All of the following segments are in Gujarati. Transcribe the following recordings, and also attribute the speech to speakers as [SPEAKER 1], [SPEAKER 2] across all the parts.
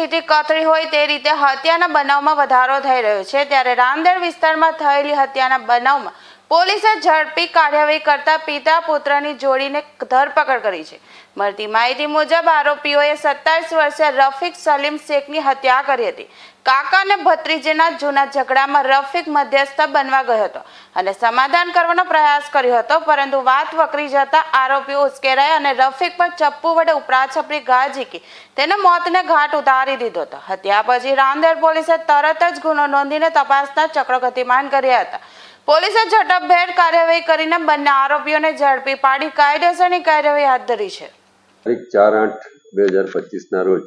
[SPEAKER 1] સ્થિતિ કથળી હોય તે રીતે હત્યાના બનાવમાં વધારો થઈ રહ્યો છે. ત્યારે રામદેર વિસ્તારમાં થયેલી હત્યાના બનાવમાં પોલીસે ઝડપી કાર્યવાહી કરતા પિતા પુત્રની જોડીને ધરપકડ કરી છે. મળતી માહિતી મુજબ આરોપીઓએ સત્તાવીસ વર્ષે રફીક સલીમ શેખની હત્યા કરી હતી. કાકા અને ભત્રીજીના જૂના ઝઘડામાં રફીક મધ્યસ્થ બનવા ગયો હતો અને સમાધાન કરવાનો પ્રયાસ કર્યો હતો, પરંતુ વાત વકરી જતા આરોપીઓ ઉશ્કેરાયા અને રફીક પર ચપ્પુ વડે ઉપરાછપરી ઘા ઝીકી. તેને મોતને ઘાટ ઉતારી દીધો હતો. હત્યા પછી રાંદેર પોલીસે તરત જ ગુનો નોંધીને તપાસના ચક્રો ગતિમાન કર્યા હતા. પોલીસે ઝડપભેર કાર્યવાહી કરીને બંને આરોપીઓને ઝડપી પાડી કાયદેસરની કાર્યવાહી હાથ ધરી છે.
[SPEAKER 2] તારીખ ચાર આઠ બે હજાર પચીસના રોજ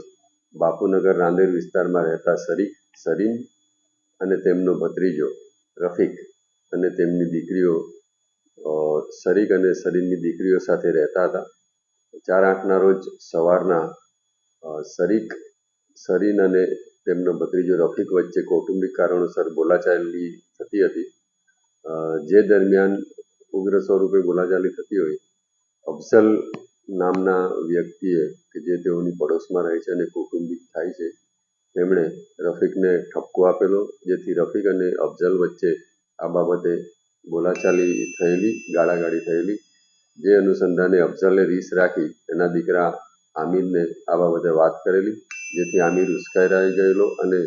[SPEAKER 2] બાપુનગર રાંદેર વિસ્તારમાં રહેતા શરીફ સરીન અને તેમનો ભત્રીજો રફીક અને તેમની દીકરીઓ શરીક અને સરીનની દીકરીઓ સાથે રહેતા હતા. ચાર આઠના રોજ સવારના શરીક સરીન અને તેમનો ભત્રીજો રફીક વચ્ચે કૌટુંબિક કારણોસર બોલાચાલી થતી હતી. જે દરમિયાન ઉગ્ર સ્વરૂપે બોલાચાલી થતી હોય, અફઝલ નામના વ્યક્તિએ કે જે તેઓની પડોશમાં રહે છે અને કુટુંબિક થાય છે તેમણે રફીકને ઠપકો આપેલો, જેથી રફીક અને અફઝલ વચ્ચે આ બાબતે બોલાચાલી થયેલી, ગાળાગાળી થયેલી, જે અનુસંધાને અફઝલે રીસ રાખી તેના દીકરા આમિરને આ બાબતે વાત કરેલી, જેથી આમિર ઉશ્કેરાઈ ગયેલો અને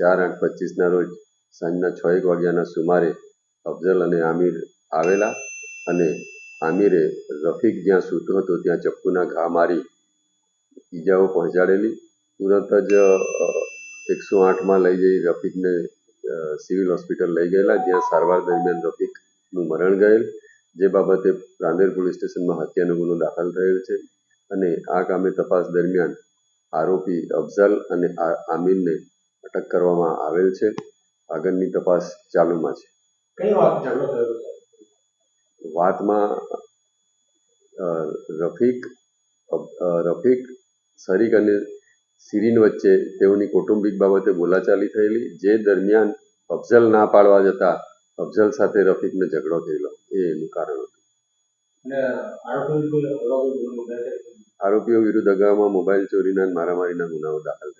[SPEAKER 2] ચાર આઠ પચીસના રોજ સાંજના છ એક વાગ્યાના સુમારે અફઝલ અને આમિર આવેલા અને આમિરે રફીક જ્યાં સૂતો હતો ત્યાં ચપ્પુના ઘા મારી ઈજાઓ પહોંચાડેલી. તુરંત જ એકસો આઠમાં લઈ જઈ રફીકને સિવિલ હોસ્પિટલ લઈ ગયેલા, જ્યાં સારવાર દરમિયાન રફીકનું મરણ ગયેલ, જે બાબતે રાંદેર પોલીસ સ્ટેશનમાં હત્યાનો ગુનો દાખલ થયેલ છે. અને આ કામે તપાસ દરમિયાન આરોપી અફઝલ અને આમિરને અટક કરવામાં આવેલ છે. આગળની તપાસ ચાલુમાં છે.
[SPEAKER 3] કઈ વાત ઝઘડો થયો
[SPEAKER 2] વાતમાં રફીક રફીક શરીક અને સિરીન વચ્ચે તેઓની કૌટુંબિક બાબતે બોલાચાલી થયેલી જે દરમિયાન અફઝલ ના પાડવા જતા અફઝલ સાથે રફીકને ઝઘડો થયેલો એ એનું કારણ હતું. આરોપીઓ વિરુદ્ધ અગાઉમાં મોબાઈલ ચોરીના મારામારીના ગુનાઓ દાખલ થયેલા